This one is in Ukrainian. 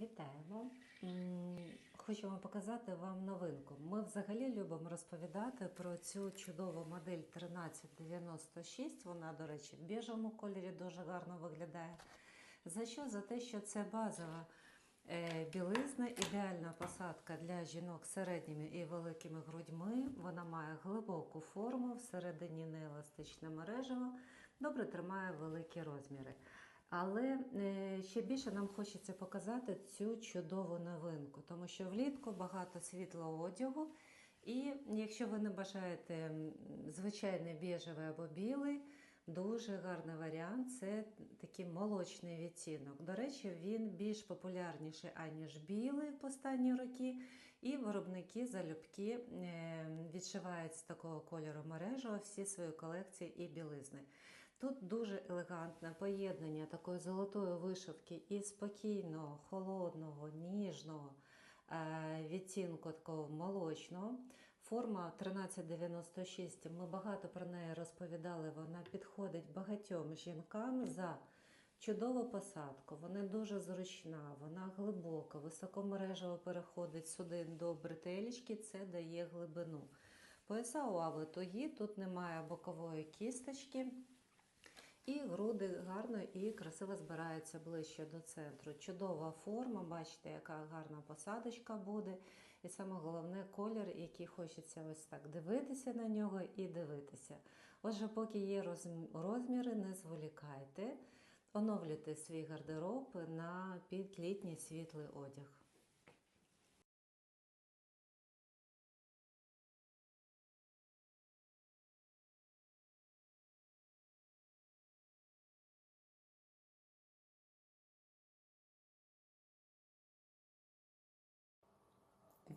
Вітаємо! М, Хочемо показати вам новинку. Ми взагалі любимо розповідати про цю чудову модель 1396. Вона, до речі, в біжому кольорі дуже гарно виглядає. За що? За те, що це базова е, білизна, ідеальна посадка для жінок з середніми і великими грудьми. Вона має глибоку форму, всередині нееластичне мережево, добре тримає великі розміри. Але е, ще більше нам хочеться показати цю чудову новинку, тому що влітку багато світлого одягу. І якщо ви не бажаєте звичайний біжевий або білий, дуже гарний варіант це такий молочний відтінок. До речі, він більш популярніший, аніж білий в останні роки. І виробники залюбки е, відшивають з такого кольору мережу всі свої колекції і білизни. Тут дуже елегантне поєднання такої золотої вишивки і спокійного, холодного, ніжного е, відтінку такого молочного. Форма 1396. Ми багато про неї розповідали. Вона підходить багатьом жінкам за чудову посадку. Вона дуже зручна, вона глибока, високомережево переходить сюди до бретелечки, це дає глибину. Пояса у Ави тугі, тут немає бокової кісточки. І груди гарно і красиво збираються ближче до центру. Чудова форма, бачите, яка гарна посадочка буде. І саме головне колір, який хочеться ось так дивитися на нього і дивитися. Отже, поки є розміри, не зволікайте, оновлюйте свій гардероб на підлітній світлий одяг.